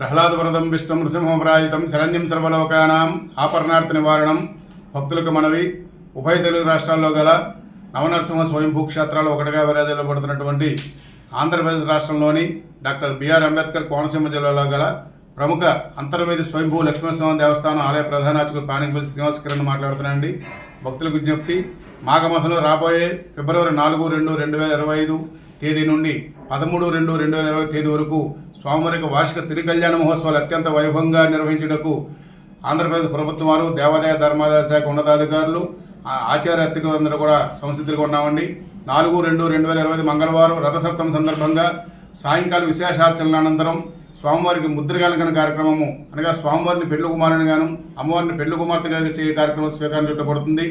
ప్రహ్లాదవరదం విష్ణు నృసింహప్రాయుతం శరణ్యం సర్వలోకానాం ఆపరణార్థ నివారణం భక్తులకు మనవి. ఉభయ తెలుగు రాష్ట్రాల్లో గల నవనరసింహ స్వయంభూ క్షేత్రాలు ఒకటిగా విరాజిల్లబడుతున్నటువంటి ఆంధ్రప్రదేశ్ రాష్ట్రంలోని డాక్టర్ బిఆర్ అంబేద్కర్ కోనసీమ జిల్లాలో గల ప్రముఖ అంతర్వేది స్వయంభూ లక్ష్మీనరసింహ దేవస్థానం ఆలయ ప్రధానార్చకులు పానికపల్లి శ్రీనివాస్ కిరణ్ మాట్లాడుతున్నానండి భక్తులకు విజ్ఞప్తి మాఘమాసంలో రాబోయే ఫిబ్రవరి నాలుగు రెండు రెండు వేల ఇరవై ఐదు తేదీ నుండి పదమూడు రెండు రెండు వేల ఇరవై తేదీ వరకు స్వామివారికి వార్షిక తిరు కళ్యాణ మహోత్సవాలు అత్యంత వైభవంగా నిర్వహించుటకు ఆంధ్రప్రదేశ్ ప్రభుత్వం వారు దేవాదాయ ధర్మాదాయ శాఖ ఉన్నతాధికారులు ఆచార్య అతిథులందరూ కూడా సంసిద్ధులుగా ఉన్నామండి. నాలుగు రెండు రెండు వేల ఇరవై మంగళవారం రథసప్తమి సందర్భంగా సాయంకాలం విశేషార్చనల అనంతరం స్వామివారికి ముద్రగాలకన కార్యక్రమము అనగా స్వామివారిని పెళ్ళి కుమారుని గాను అమ్మవారిని పెళ్ళి కుమార్తెగా చేయ కార్యక్రమం స్వీకారం చుట్టబడుతుంది.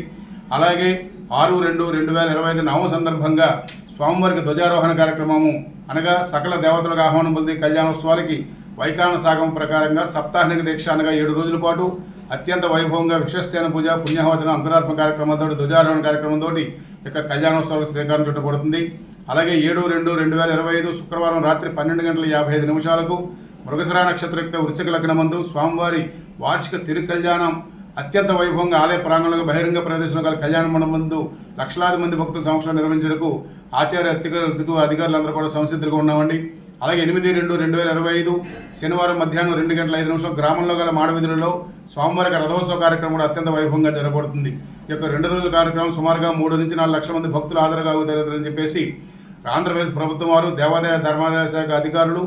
అలాగే ఆరు రెండు రెండు వేల ఇరవై ఐదు నవ సందర్భంగా స్వామివారికి ధ్వజారోహణ కార్యక్రమము అనగా సకల దేవతలకు ఆహ్వానం పొంది కళ్యాణోత్సవాలకి వైకాన సాగం ప్రకారంగా సప్తాహనిక దీక్ష అనగా ఏడు రోజుల పాటు అత్యంత వైభవంగా విశ్వసేన పూజ పుణ్యహోచన అంకురార్పణ కార్యక్రమంతో ధ్వజారోహణ కార్యక్రమంతో యొక్క కళ్యాణోత్సవాలకు శ్రీకారం చుట్టబడుతుంది. అలాగే ఏడు రెండు రెండు వేల ఇరవై ఐదు శుక్రవారం రాత్రి పన్నెండు గంటల యాభై ఐదు నిమిషాలకు మృగశిరా నక్షత్రయుక్త వృశ్చిక లగ్నమందు స్వామివారి వార్షిక తిరు కళ్యాణం అత్యంత వైభవంగా ఆలయ ప్రాంగణంలో బహిరంగ ప్రదేశంలో గల కళ్యాణ మండపందు లక్షలాది మంది భక్తుల సమక్షంలో నిర్వహించడానికి ఆచార్య అధికారులు అధికారులందరూ కూడా సంసిద్ధులుగా ఉన్నామండి. అలాగే ఎనిమిది రెండు రెండు వేల ఇరవై ఐదు శనివారం మధ్యాహ్నం రెండు గంటల ఐదు నిమిషం గ్రామంలో గల మాడవీధులలో స్వామివారికి రథోత్సవ కార్యక్రమం కూడా అత్యంత వైభవంగా జరగబడుతుంది. ఈ యొక్క రెండు రోజుల కార్యక్రమం సుమారుగా మూడు నుంచి నాలుగు లక్షల మంది భక్తులు హాజరుగా జరుగుతుందని చెప్పేసి ఆంధ్రప్రదేశ్ ప్రభుత్వం వారు దేవాదాయ ధర్మాదాయ శాఖ అధికారులు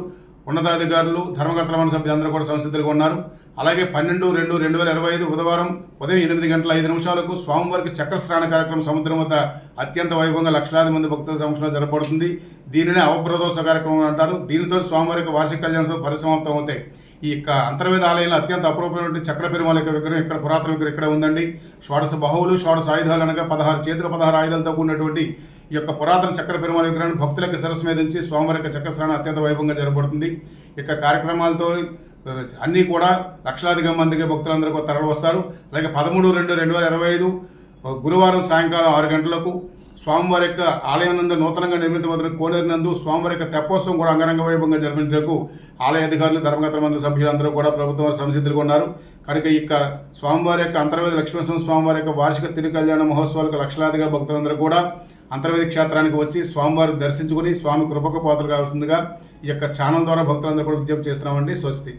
ఉన్నతాధికారులు ధర్మకర్తల మండలి సభ్యులందరూ కూడా సంసిద్ధులుగా ఉన్నారు. అలాగే పన్నెండు రెండు రెండు వేల ఇరవై ఐదు బుధవారం ఉదయం ఎనిమిది గంటల ఐదు నిమిషాలకు స్వామివారికి చక్ర స్నాన కార్యక్రమం సముద్రం వద్ద అత్యంత వైభవంగా లక్షలాది మంది భక్తుల సమక్షంలో జరపబడుతుంది. దీనినే అవప్రదోష కార్యక్రమం అంటారు. దీనితో స్వామివారికి వార్షిక కళ్యాణం పరిసమాప్తం అవుతాయి. ఈ యొక్క అంతర్వేద ఆలయంలో అత్యంత అపూర్వమైనటువంటి చక్ర పెరుమాల యొక్క విగ్రహం ఇక్కడ పురాతన విగ్రహం ఇక్కడ ఉందండి. షోడశ బహువులు షోడశ ఆయుధాలు అనగా పదహారు చేతుల పదహారు ఆయుధాలతో కూడినటువంటి ఈ యొక్క పురాతన చక్ర పెరుమాల విగ్రహాన్ని భక్తులకు సరస్సు మీద ఉంచి స్వామివారి యొక్క చక్ర స్నానం అత్యంత వైభవంగా జరపబడుతుంది. ఇక కార్యక్రమాలతో అన్నీ కూడా లక్షలాదిగా మందికి భక్తులందరూ తరలి వస్తారు. అలాగే పదమూడు రెండు రెండు వేల ఇరవై ఐదు గురువారం సాయంకాలం ఆరు గంటలకు స్వామివారి యొక్క ఆలయానందం నూతనంగా నిర్మితమైన కోనేరు నందు స్వామివారి యొక్క తెప్పోత్సవం కూడా అంగరంగ వైభవంగా జరిపించడానికి ఆలయ అధికారులు ధర్మకర్త మంది సభ్యులందరూ కూడా ప్రభుత్వం వారు సంసిద్ధులుగా ఉన్నారు. కనుక ఇక యొక్క స్వామివారి యొక్క అంతర్వేది లక్ష్మీనరసింహ స్వామివారి యొక్క వార్షిక తిరు కళ్యాణ మహోత్సవాలకు లక్షలాదిగా భక్తులందరూ కూడా అంతర్వేది క్షేత్రానికి వచ్చి స్వామివారిని దర్శించుకుని స్వామి కృపకు పాత్రలు కావాల్సిందిగా ఈ యొక్క ఛానల్ ద్వారా భక్తులందరూ కూడా విజ్ఞప్తి చేస్తున్నామండి. స్వస్తి.